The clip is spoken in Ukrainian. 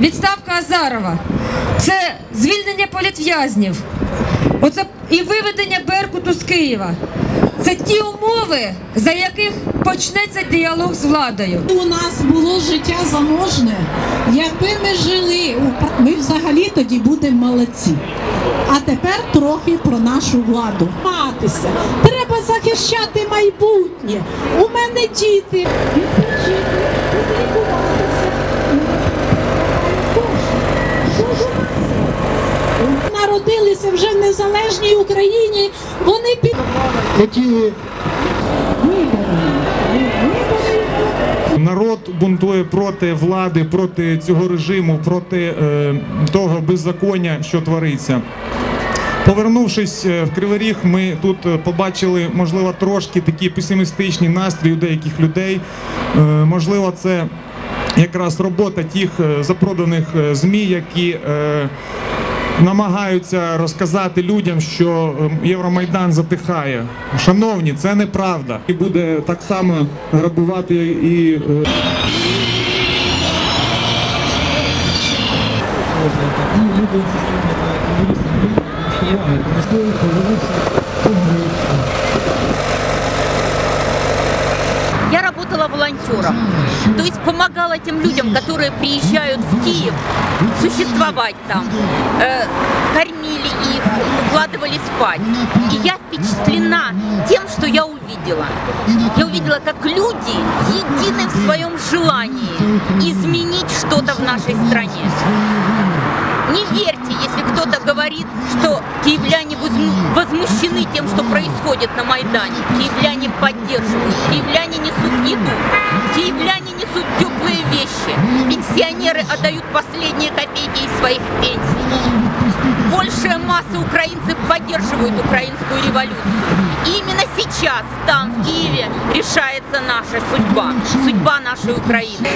відставка Азарова, це звільнення політв'язнів, оце і виведення Беркуту з Києва. Це ті умови, за яких почнеться діалог з владою. У нас було життя заможне. Якби ми жили, ми взагалі тоді будемо молодці. А тепер трохи про нашу владу. Матися, треба захищати майбутнє. У мене діти. Відпочити, лікуватися. Що ж у нас? Народилися вже в незалежній Україні. Вони під Хотіли Народ бунтує проти влади, проти цього режиму, проти е, того беззаконня, що твориться. Повернувшись е, в Кривий Ріг, ми тут е, побачили, можливо, трошки такі песимістичні настрої у деяких людей. Е, можливо, це якраз робота тих е, запроданих ЗМІ, які е, намагаються розказати людям, що е, Євромайдан затихає. Шановні, це неправда. І буде так само грабувати і. е, работала волонтером, то есть помогала тем людям, которые приезжают в Киев, существовать там, э, кормили их, укладывали спать. И я впечатлена тем, что я увидела. Я увидела, как люди едины в своем желании изменить что-то в нашей стране. Кто-то говорит, что киевляне возму- возмущены тем, что происходит на Майдане. Киевляне поддерживают, киевляне несут еду, киевляне несут теплые вещи, пенсионеры отдают последние копейки из своих пенсий. Большая масса украинцев поддерживают украинскую революцию. И именно сейчас, там, в Киеве, решается наша судьба, судьба нашей Украины.